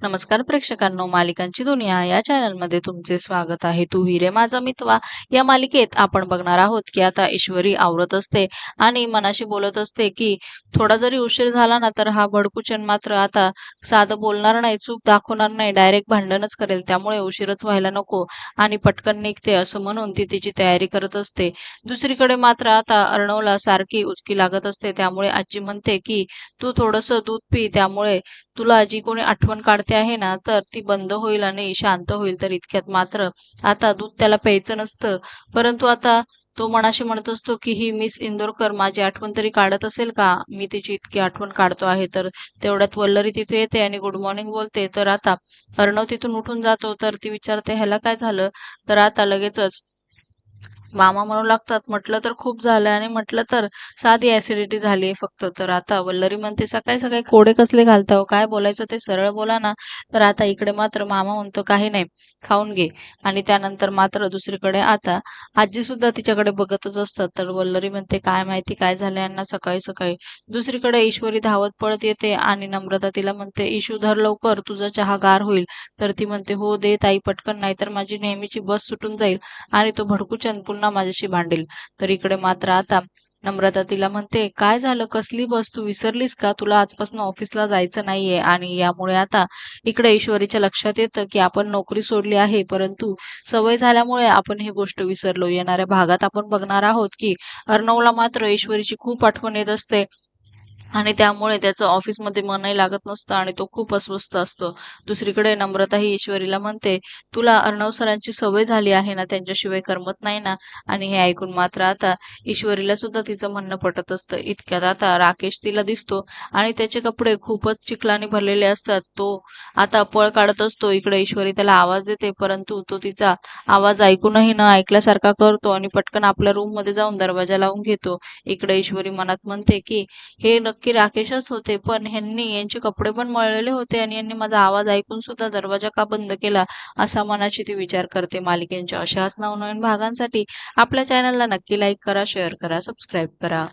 नमस्कार प्रेक्षकांनो मालिकांची दुनिया या चॅनलमध्ये तुमचे स्वागत आहे. तू हिरे माझा मितवा. या मालिकेत आपण बघणार आहोत की आता ईश्वरी आवरत असते आणि मनाशी बोलत असते की थोडा जरी उशीर झाला ना तर हा भडकुचन मात्र आता साधं बोलणार नाही चूक दाखवणार नाही डायरेक्ट भांडणच करेल. त्यामुळे उशीरच व्हायला नको आणि पटकन निघते असं म्हणून ती तिची तयारी करत असते. दुसरीकडे मात्र आता अर्णवला सारखी उचकी लागत असते. त्यामुळे आजी म्हणते की तू थोडंसं दूध पी. त्यामुळे तुला जी कोणी आठवण काढते आहे ना तर ती बंद होईल आणि शांत होईल तर इतक्यात मात्र आता दूध त्याला प्यायचं नसतं. परंतु आता तो मनाशी म्हणत असतो की ही मिस इंदोरकर माझी आठवण तरी काढत असेल का? मी तिची इतकी आठवण काढतो आहे तर तेवढ्यात वल्लरी तिथे येते आणि गुड मॉर्निंग बोलते. तर आता अर्णव तिथून उठून जातो तर ती विचारते ह्याला काय झालं? तर आता लगेचच मामा म्हणू लागतात म्हटलं तर खूप झालं आणि म्हटलं तर साधी ऍसिडिटी झाली फक्त. तर आता वल्लरी म्हणते सकाळी सकाळी कोडे कसले घालता हो काय बोलायचं ते सरळ बोला ना. तर आता इकडे मात्र मामा म्हणतो काही नाही खाऊन घे. आणि त्यानंतर मात्र दुसरीकडे आता आजी सुद्धा तिच्याकडे बघतच असतात. तर वल्लरी म्हणते काय माहिती काय झालं यांना सकाळी सकाळी? दुसरीकडे ईश्वरी धावत पळत येते आणि नम्रता तिला म्हणते इशू धर लवकर तुझा चहा गार होईल. तर ती म्हणते हो दे ताई पटकन नाही तर माझी नेहमीची बस सुटून जाईल. आणि तो भडकूचंद पुन्हा माझ्याशी भांडेल. तर इकडे मात्र आता नम्रता तिला म्हणते काय झालं? कसली बस तू विसरलीस का? तुला आजपासून ऑफिसला जायचं नाहीये आणि यामुळे आता इकडे ईश्वरीच्या लक्षात येतं की आपण नोकरी सोडली आहे. परंतु सवय झाल्यामुळे आपण ही गोष्ट विसरलो. येणाऱ्या भागात आपण बघणार आहोत की अर्णवला मात्र ईश्वरीची खूप आठवण येत असते. आणि त्यामुळे त्याचं ऑफिसमध्ये मनही लागत नसतं आणि तो खूप अस्वस्थ असतो. दुसरीकडे नम्रता ही ईश्वरीला म्हणते तुला अर्णव सरांची सवय झाली आहे ना त्यांच्याशिवाय करमत नाही ना? आणि हे ऐकून मात्र आता ईश्वरीला सुद्धा तिचं म्हणणं पटत असतं. इतक्यात आता राकेश तिला दिसतो आणि त्याचे कपडे खूपच चिखलाने भरलेले असतात. तो आता पळ काढत असतो. इकडे ईश्वरी त्याला आवाज देते परंतु तो तिचा आवाज ऐकूनही न ऐकल्यासारखा करतो आणि पटकन आपल्या रूममध्ये जाऊन दरवाजा लावून घेतो. इकडे ईश्वरी मनात म्हणते की हे नक्की नक्की राकेशच होते पण ह्यांनी यांचे कपडे पण मळलेले होते आणि यांनी माझा आवाज ऐकून सुद्धा दरवाजा का बंद केला असा मनाची ती विचार करते मालिकेंच्या अशाच नवनवीन भागांसाठी आपल्या चॅनलला नक्की लाईक करा शेअर करा सबस्क्राईब करा.